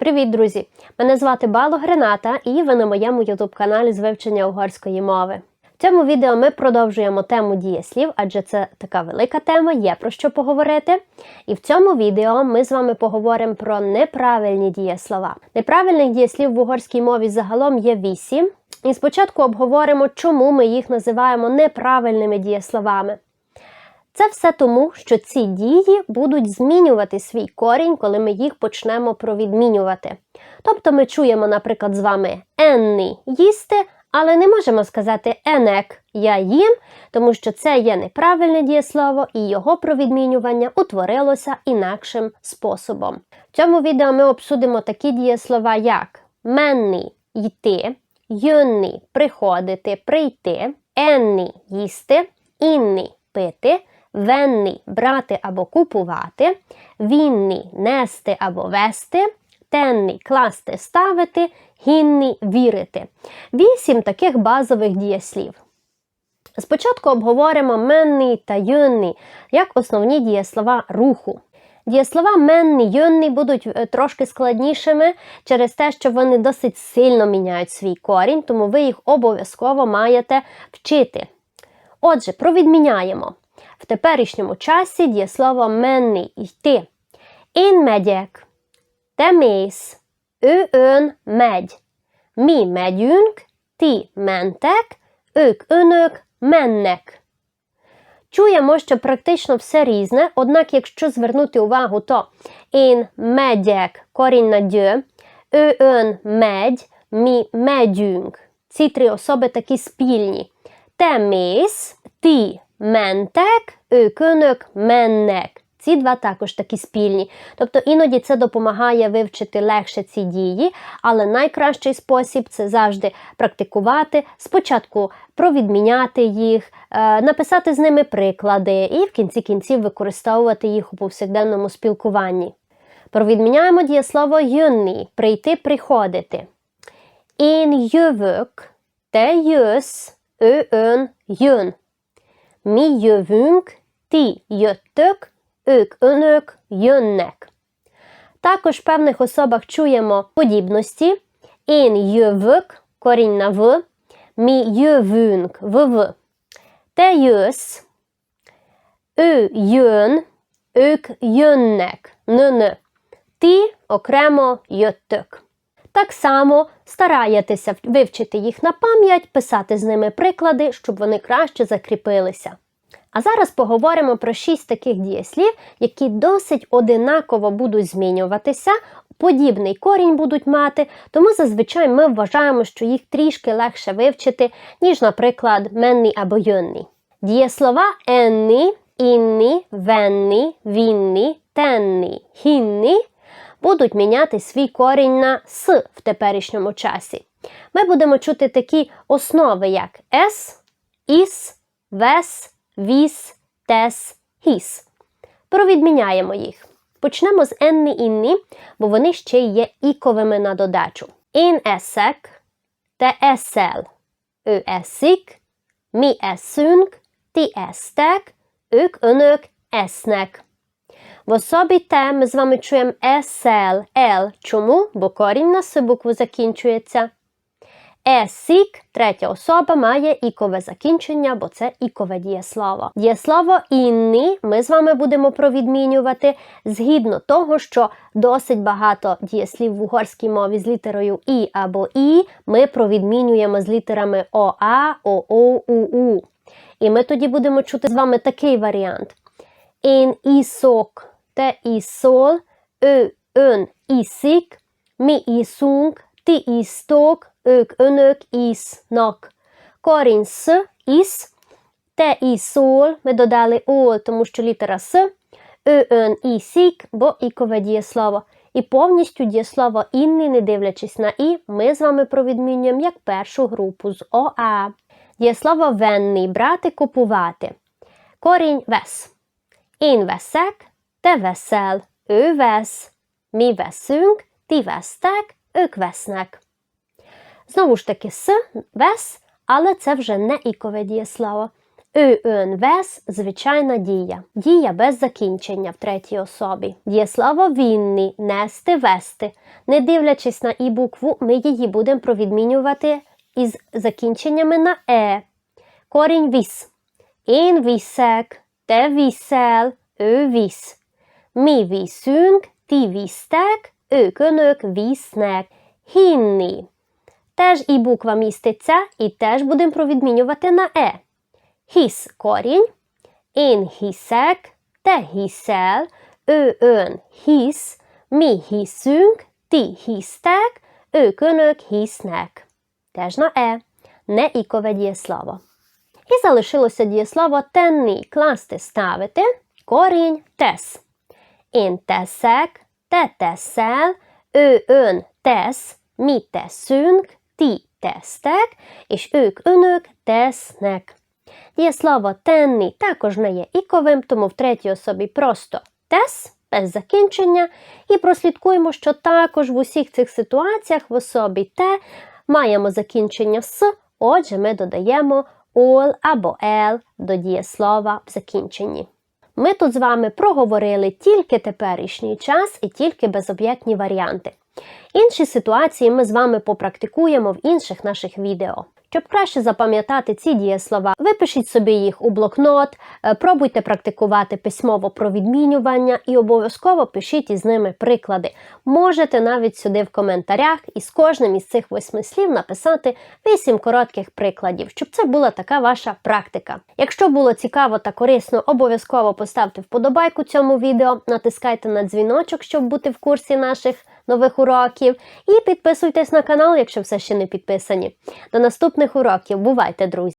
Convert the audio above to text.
Привіт, друзі! Мене звати Бало Грената і ви на моєму ютуб каналі з вивчення угорської мови. В цьому відео ми продовжуємо тему дієслів, адже це така велика тема, є про що поговорити. І в цьому відео ми з вами поговоримо про неправильні дієслова. Неправильних дієслів в угорській мові загалом є вісім. І спочатку обговоримо, чому ми їх називаємо неправильними дієсловами. Це все тому, що ці дії будуть змінювати свій корінь, коли ми їх почнемо провідмінювати. Тобто ми чуємо, наприклад, з вами енний їсти, але не можемо сказати енек я їм, тому що це є неправильне дієслово і його провідмінювання утворилося інакшим способом. В цьому відео ми обсудимо такі дієслова, як менний йти, юнний приходити, прийти, енний їсти, інний пити венний брати або купувати, вінний нести або вести, тенний класти ставити, гінний вірити. Вісім таких базових дієслів. Спочатку обговоримо менний та юнний як основні дієслова руху. Дієслова менний, юнний будуть е, трошки складнішими через те, що вони досить сильно міняють свій корінь, тому ви їх обов'язково маєте вчити. Отже, провідміняємо. В теперішньому часі дієслово менний йти. Megyek, te mész, ő ön megy. Mi megyünk, ti mentek, ők önök mennek. Чуємо, що практично все різне, однак, якщо звернути увагу, то én megyek корінь на дю, ön megy, mi megyünk. Ці три особи такі спільні. Te mész, ти Ментек, önök меннек. Ці два також такі спільні. Тобто іноді це допомагає вивчити легше ці дії, але найкращий спосіб це завжди практикувати, спочатку провідміняти їх, е, написати з ними приклади і в кінці кінців використовувати їх у повсякденному спілкуванні. Провідміняємо дієслово юнні прийти, приходити. Jövök, te jössz, ő ön jövünk, ti jöttök, ők önök jönnek. Також в певних особах чуємо подібності. Én jövök, корінь на в, mi jövünk, в-в. Te jössz, ő jön, ők jönnek, н-н. Ти окремо jöttök. Так само стараєтеся вивчити їх на пам'ять, писати з ними приклади, щоб вони краще закріпилися. А зараз поговоримо про шість таких дієслів, які досить одинаково будуть змінюватися, подібний корінь будуть мати, тому зазвичай ми вважаємо, що їх трішки легше вивчити, ніж, наприклад, менний або юнний. Дієслова енні, інні, венні, вінні, тенні, гінні будуть міняти свій корінь на с в теперішньому часі. Ми будемо чути такі основи, як ес, іс, вес, віс, тес, гіс. Провідміняємо їх. Почнемо з енні інні, бо вони ще є іковими на додачу. Ін есек, те есел, ő eszik, mi eszünk, ti esztek, ők önök esznek. В особі те ми з вами чуємо есел, ел. Чому? Бо корінь на С букву закінчується. Есік, третя особа, має ікове закінчення, бо це ікове дієслово. Дієслово інні ми з вами будемо провідмінювати згідно того, що досить багато дієслів в угорській мові з літерою І або І ми провідмінюємо з літерами ОА, ОО, УУ. І ми тоді будемо чути з вами такий варіант. Én iszok, te iszol, ő, ön iszik, mi iszunk, ti isztok, ők, önök isznak. Корінь с, іс, те ісол, ми додали ол, тому що літера с, ön ісік, бо ікове дієслово. І повністю дієслово інний, не дивлячись на і, ми з вами провідмінюємо як першу групу з ОА. Дієслово венний брати, купувати. Корінь вес. Veszek, te veszel, ő vesz, mi veszünk, ti vesztek, ők vesznek. Знову ж таки, с, вес, але це вже не ікове дієслово. Ön вес звичайна дія. Дія без закінчення в третій особі. Дієслово вінні, нести, вести. Не дивлячись на і букву, ми її будемо провідмінювати із закінченнями на е. Корінь віс. Én viszek, te viszel, ő visz. Mi viszünk, ti visztek, ők önök visznek. Hinni. Теж і буква міститься, і теж будемо провідмінювати на е. Hisz корінь. Én hiszek, te hiszel, ő ön hisz, mi hiszünk, ti hisztek, ők önök hisznek. Теж на е. Не ікове дієслово. І залишилося дієслово тенні класти ставити корінь тес. Én teszek, te teszel, ő ön tesz, mi teszünk, ti tesztek, és ők önök tesznek. Дієслово tenni також не є іковим, тому в третій особі просто тес без закінчення. І прослідкуємо, що також в усіх цих ситуаціях в особі те маємо закінчення с, отже, ми додаємо ол або ел до дієслова в закінченні. Ми тут з вами проговорили тільки теперішній час і тільки безоб'єктні варіанти. Інші ситуації ми з вами попрактикуємо в інших наших відео. Щоб краще запам'ятати ці дієслова, випишіть собі їх у блокнот, е, пробуйте практикувати письмово про відмінювання і обов'язково пишіть із ними приклади. Можете навіть сюди в коментарях із кожним із цих восьми слів написати вісім коротких прикладів, щоб це була така ваша практика. Якщо було цікаво та корисно, обов'язково поставте вподобайку цьому відео, натискайте на дзвіночок, щоб бути в курсі наших нових уроків, і підписуйтесь на канал, якщо все ще не підписані. До наступних уроків. Бувайте, друзі!